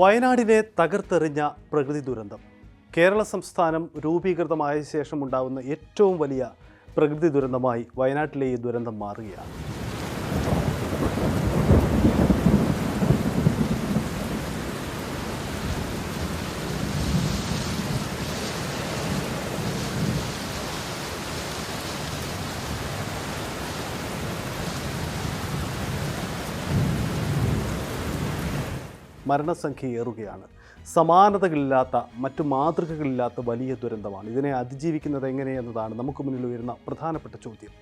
വയനാടിനെ തകർത്തെറിഞ്ഞ പ്രകൃതി ദുരന്തം. കേരള സംസ്ഥാനം രൂപീകൃതമായ ശേഷം ഉണ്ടാവുന്ന ഏറ്റവും വലിയ പ്രകൃതി ദുരന്തമായി വയനാട്ടിലെ ഈ ദുരന്തം മാറുകയാണ്. മരണസംഖ്യ ഏറുകയാണ്. സമാനതകളില്ലാത്ത മറ്റു മാതൃകകളില്ലാത്ത വലിയ ദുരന്തമാണ്. ഇതിനെ അതിജീവിക്കുന്നത് എങ്ങനെയെന്നതാണ് നമുക്ക് മുന്നിൽ ഉയരുന്ന പ്രധാനപ്പെട്ട ചോദ്യം.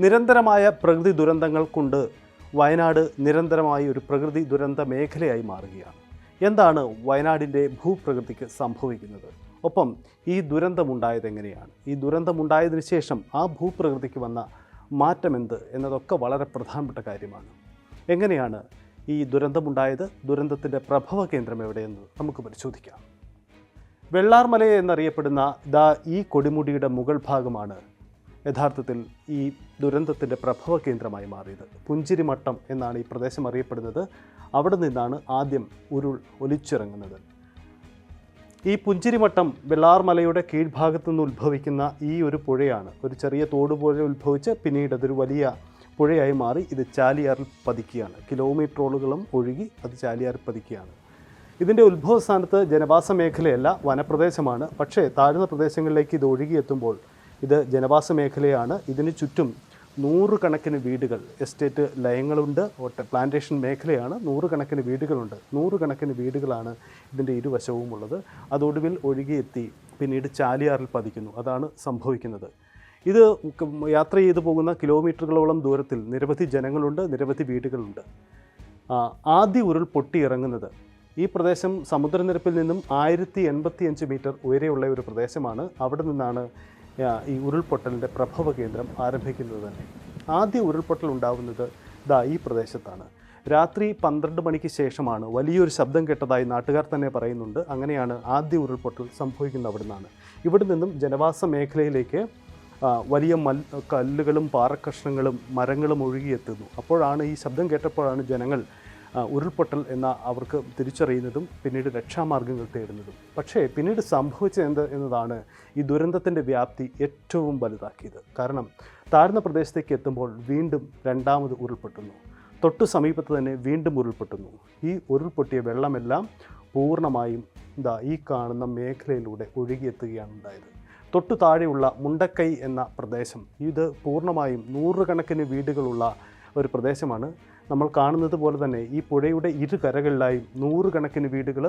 നിരന്തരമായ പ്രകൃതി ദുരന്തങ്ങൾ കൊണ്ട് വയനാട് നിരന്തരമായി ഒരു പ്രകൃതി ദുരന്ത മേഖലയായി മാറുകയാണ്. എന്താണ് വയനാടിന്റെ ഭൂപ്രകൃതിക്ക് സംഭവിക്കുന്നത്? ഒപ്പം ഈ ദുരന്തമുണ്ടായത് എങ്ങനെയാണ്? ഈ ദുരന്തമുണ്ടായതിനു ശേഷം ആ ഭൂപ്രകൃതിക്ക് വന്ന മാറ്റമെന്ത് എന്നതൊക്കെ വളരെ പ്രധാനപ്പെട്ട കാര്യമാണ്. എങ്ങനെയാണ് ഈ ദുരന്തമുണ്ടായത് ദുരന്തത്തിന്റെ പ്രഭവ കേന്ദ്രം എവിടെയെന്ന് നമുക്ക് പരിശോധിക്കാം. വെള്ളാർമല എന്നറിയപ്പെടുന്ന ദാ ഈ കൊടിമുടിയുടെ മുകൾ ഭാഗമാണ് യഥാർത്ഥത്തിൽ ഈ ദുരന്തത്തിന്റെ പ്രഭവ കേന്ദ്രമായി മാറിയത്. പുഞ്ചിരിമട്ടം എന്നാണ് ഈ പ്രദേശം അറിയപ്പെടുന്നത്. അവിടെ നിന്നാണ് ആദ്യം ഉരുൾ ഒലിച്ചിറങ്ങുന്നത്. ഈ പുഞ്ചിരിമട്ടം വെള്ളാർമലയുടെ കീഴ്ഭാഗത്തു നിന്ന് ഉത്ഭവിക്കുന്ന ഈ ഒരു പുഴയാണ്. ഒരു ചെറിയ തോട് പോലെ ഉത്ഭവിച്ച് പിന്നീട് അതൊരു വലിയ പുഴയായി മാറി ഇത് ചാലിയാറിൽ പതിക്കുകയാണ്. കിലോമീറ്ററോളുകളും ഒഴുകി അത് ചാലിയാറിൽ പതിക്കുകയാണ്. ഇതിന്റെ ഉത്ഭവസ്ഥാനത്ത് ജനവാസ മേഖലയല്ല വനപ്രദേശമാണ്. പക്ഷേ താഴ്ന്ന പ്രദേശങ്ങളിലേക്ക് ഇത് ഒഴുകിയെത്തുമ്പോൾ ഇത് ജനവാസ മേഖലയാണ്. ഇതിന് ചുറ്റും നൂറുകണക്കിന് വീടുകൾ എസ്റ്റേറ്റ് ലയങ്ങളുണ്ട് ഒട്ട- പ്ലാന്റേഷൻ മേഖലയാണ്. നൂറുകണക്കിന് വീടുകളുണ്ട്. നൂറുകണക്കിന് വീടുകളാണ് ഇതിന്റെ ഇരുവശവും ഉള്ളത് അതൊടുവിൽ ഒഴുകിയെത്തി പിന്നീട് ചാലിയാറിൽ പതിക്കുന്നു. അതാണ് സംഭവിക്കുന്നത്. ഇത് യാത്ര ചെയ്തു പോകുന്ന കിലോമീറ്ററുകളോളം ദൂരത്തിൽ നിരവധി ജനങ്ങളുണ്ട് നിരവധി വീടുകളുണ്ട്. ആദ്യ ഉരുൾ പൊട്ടിയിറങ്ങുന്നത് ഈ പ്രദേശം സമുദ്രനിരപ്പിൽ നിന്നും ആയിരത്തി എൺപത്തി അഞ്ച് മീറ്റർ ഉയരെയുള്ള ഒരു പ്രദേശമാണ്. അവിടെ നിന്നാണ് ഈ ഉരുൾപൊട്ടലിന്റെ പ്രഭവ കേന്ദ്രം ആരംഭിക്കുന്നത്. തന്നെ ആദ്യ ഉരുൾപൊട്ടൽ ഉണ്ടാകുന്നത് ദാ ഈ പ്രദേശത്താണ്. രാത്രി പന്ത്രണ്ട് മണിക്ക് ശേഷമാണ് വലിയൊരു ശബ്ദം കേട്ടതായി നാട്ടുകാർ തന്നെ പറയുന്നുണ്ട്. അങ്ങനെയാണ് ആദ്യ ഉരുൾപൊട്ടൽ സംഭവിക്കുന്നത് അവിടെ നിന്നാണ് ഇവിടെ നിന്നും ജനവാസ മേഖലയിലേക്ക് വലിയ മൽ കല്ലുകളും പാറക്കഷ്ണങ്ങളും മരങ്ങളും ഒഴുകിയെത്തുന്നു. അപ്പോഴാണ് ഈ ശബ്ദം കേട്ടപ്പോഴാണ് ജനങ്ങൾ ഉരുൾപൊട്ടൽ എന്ന അവർക്ക് തിരിച്ചറിയുന്നതും പിന്നീട് രക്ഷാമാർഗങ്ങൾ തേടുന്നതും. പക്ഷേ പിന്നീട് സംഭവിച്ചത് എന്നതാണ് ഈ ദുരന്തത്തിന്റെ വ്യാപ്തി ഏറ്റവും വലുതാക്കിയത്. കാരണം താഴ്ന്ന പ്രദേശത്തേക്ക് എത്തുമ്പോൾ വീണ്ടും രണ്ടാമത് ഉരുൾപൊട്ടുന്നു. തൊട്ടു സമീപത്ത് തന്നെ വീണ്ടും ഉരുൾപൊട്ടുന്നു. ഈ ഉരുൾപൊട്ടിയ വെള്ളമെല്ലാം പൂർണമായും ഇതാ ഈ കാണുന്ന മേഖലയിലൂടെ ഒഴുകിയെത്തുകയാണ് ഉണ്ടായത്. തൊട്ടു താഴെയുള്ള മുണ്ടക്കൈ എന്ന പ്രദേശം. ഇത് പൂർണമായും നൂറുകണക്കിന് വീടുകളുള്ള ഒരു പ്രദേശമാണ്. നമ്മൾ കാണുന്നത് പോലെ തന്നെ ഈ പുഴയുടെ ഇരു കരകളിലായും നൂറുകണക്കിന് വീടുകൾ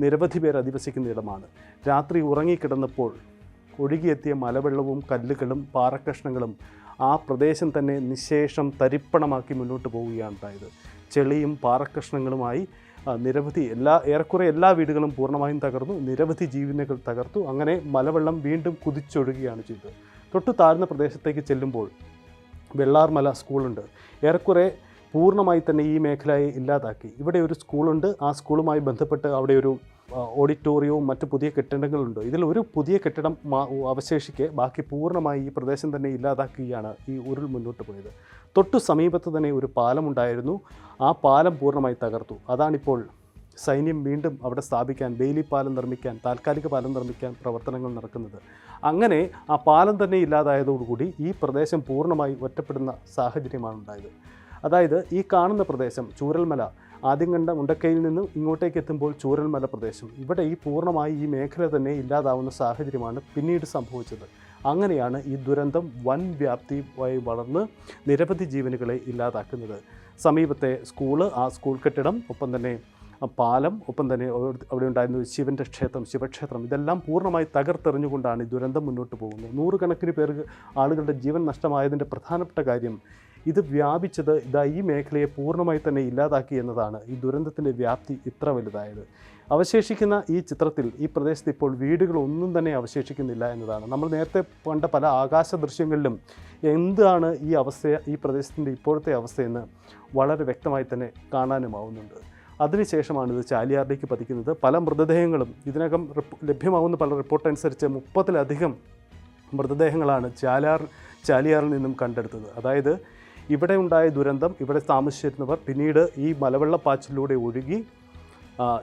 നിരവധി പേർ അധിവസിക്കുന്ന ഇടമാണ്. രാത്രി ഉറങ്ങിക്കിടന്നപ്പോൾ ഒഴുകിയെത്തിയ മലവെള്ളവും കല്ലുകളും പാറക്കഷ്ണങ്ങളും ആ പ്രദേശം തന്നെ നിശേഷം തരിപ്പണമാക്കി മുന്നോട്ട് പോവുകയാണ് ഉണ്ടായത്. ചെളിയും പാറക്കഷ്ണങ്ങളുമായി നിരവധി എല്ലാ ഏറെക്കുറെ എല്ലാ വീടുകളും പൂർണമായും തകർന്നു. നിരവധി ജീവനുകൾ തകർത്തു. അങ്ങനെ മലവെള്ളം വീണ്ടും കുതിച്ചൊഴുകയാണ് ചെയ്തത്. തൊട്ടു താഴ്ന്ന പ്രദേശത്തേക്ക് ചെല്ലുമ്പോൾ വെള്ളാർമല സ്കൂളുണ്ട്. ഏറെക്കുറെ പൂർണമായി തന്നെ ഈ മേഖലയെ ഇല്ലാതാക്കി. ഇവിടെ ഒരു സ്കൂളുണ്ട്. ആ സ്കൂളുമായി ബന്ധപ്പെട്ട് അവിടെ ഒരു ഓഡിറ്റോറിയവും മറ്റ് പുതിയ കെട്ടിടങ്ങളുണ്ട്? ഇതിൽ ഒരു പുതിയ കെട്ടിടം അവശേഷിക്കെ ബാക്കി പൂർണമായി ഈ പ്രദേശം തന്നെ ഇല്ലാതാക്കുകയാണ് ഈ ഉരുൾ മുന്നോട്ട് പോയത്. തൊട്ടു സമീപത്ത് തന്നെ ഒരു പാലമുണ്ടായിരുന്നു. ആ പാലം പൂർണമായി തകർത്തു. അതാണിപ്പോൾ സൈന്യം വീണ്ടും അവിടെ സ്ഥാപിക്കാൻ ബെയിലി പാലം നിർമ്മിക്കാൻ താൽക്കാലിക പാലം നിർമ്മിക്കാൻ പ്രവർത്തനങ്ങൾ നടക്കുന്നത്. അങ്ങനെ ആ പാലം തന്നെ ഇല്ലാതായതോടുകൂടി ഈ പ്രദേശം പൂർണമായി ഒറ്റപ്പെടുന്ന സാഹചര്യമാണ് ഉണ്ടായത് അതായത് ഈ കാണുന്ന പ്രദേശം ചൂരൽമല ആദ്യം കണ്ട മുണ്ടക്കയിൽ നിന്നും ഇങ്ങോട്ടേക്ക് എത്തുമ്പോൾ ചൂരൽമല പ്രദേശം. ഇവിടെ ഈ പൂർണമായി ഈ മേഖല തന്നെ ഇല്ലാതാവുന്ന സാഹചര്യമാണ് പിന്നീട് സംഭവിച്ചത്. അങ്ങനെയാണ് ഈ ദുരന്തം വൻ വ്യാപ്തിയായി വളർന്ന് നിരവധി ജീവനുകളെ ഇല്ലാതാക്കുന്നത്. സമീപത്തെ സ്കൂൾ ആ സ്കൂൾ കെട്ടിടം ഒപ്പം തന്നെ പാലം ഒപ്പം തന്നെ അവിടെ- ഉണ്ടായിരുന്ന ശിവന്റെ ക്ഷേത്രം ശിവക്ഷേത്രം ഇതെല്ലാം പൂർണമായി തകർത്തെറിഞ്ഞുകൊണ്ടാണ് ഈ ദുരന്തം മുന്നോട്ട് പോകുന്നത്. നൂറുകണക്കിന് പേർക്ക് ആളുകളുടെ ജീവൻ നഷ്ടമായതിന്റെ പ്രധാനപ്പെട്ട കാര്യം ഇത് വ്യാപിച്ചത് ഇതാ ഈ മേഖലയെ പൂർണമായി തന്നെ ഇല്ലാതാക്കി എന്നതാണ്. ഈ ദുരന്തത്തിന്റെ വ്യാപ്തി ഇത്ര വലുതായത്. അവശേഷിക്കുന്ന ഈ ചിത്രത്തിൽ ഈ പ്രദേശത്ത് ഇപ്പോൾ വീടുകളൊന്നും തന്നെ അവശേഷിക്കുന്നില്ല എന്നതാണ്. നമ്മൾ നേരത്തെ കണ്ട പല ആകാശ ദൃശ്യങ്ങളിലും എന്താണ് ഈ അവസ്ഥ ഈ പ്രദേശത്തിന്റെ ഇപ്പോഴത്തെ അവസ്ഥയെന്ന് വളരെ വ്യക്തമായി തന്നെ കാണാനുമാവുന്നുണ്ട്. അതിനുശേഷമാണ് ഇത് ചാലിയാറിലേക്ക് പതിക്കുന്നത്. പല മൃതദേഹങ്ങളും ഇതിനകം ലഭ്യമാവുന്ന പല റിപ്പോർട്ട് അനുസരിച്ച് മുപ്പതിലധികം മൃതദേഹങ്ങളാണ് ചാലാർ ചാലിയാറിൽ നിന്നും കണ്ടെടുത്തത്. അതായത് ഇവിടെ ഉണ്ടായ ദുരന്തം ഇവിടെ താമസിച്ചിരുന്നവർ പിന്നീട് ഈ മലവെള്ളപ്പാച്ചിലൂടെ ഒഴുകി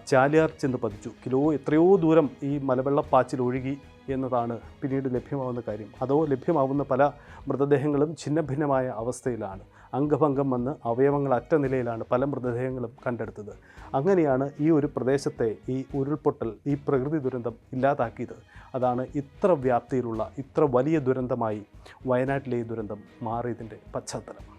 ചാലിയാർ ചെന്ന് പതിച്ചു. കിലോ എത്രയോ ദൂരം ഈ മലവെള്ളപ്പാച്ചിൽ ഒഴുകി എന്നതാണ് പിന്നീട് ലഭ്യമാവുന്ന കാര്യം. അതോ ലഭ്യമാവുന്ന പല മൃതദേഹങ്ങളും ഛിന്നഭിന്നമായ അവസ്ഥയിലാണ്. അംഗഭംഗം വന്ന് അവയവങ്ങൾ അറ്റ നിലയിലാണ് പല മൃതദേഹങ്ങളും കണ്ടെടുത്തത്. അങ്ങനെയാണ് ഈ ഒരു പ്രദേശത്തെ ഈ ഉരുൾപൊട്ടൽ ഈ പ്രകൃതി ദുരന്തം ഇല്ലാതാക്കിയത്. അതാണ് ഇത്ര വ്യാപ്തിയിലുള്ള ഇത്ര വലിയ ദുരന്തമായി വയനാട്ടിലെ ഈ ദുരന്തം മാറിയതിന്റെ പശ്ചാത്തലം.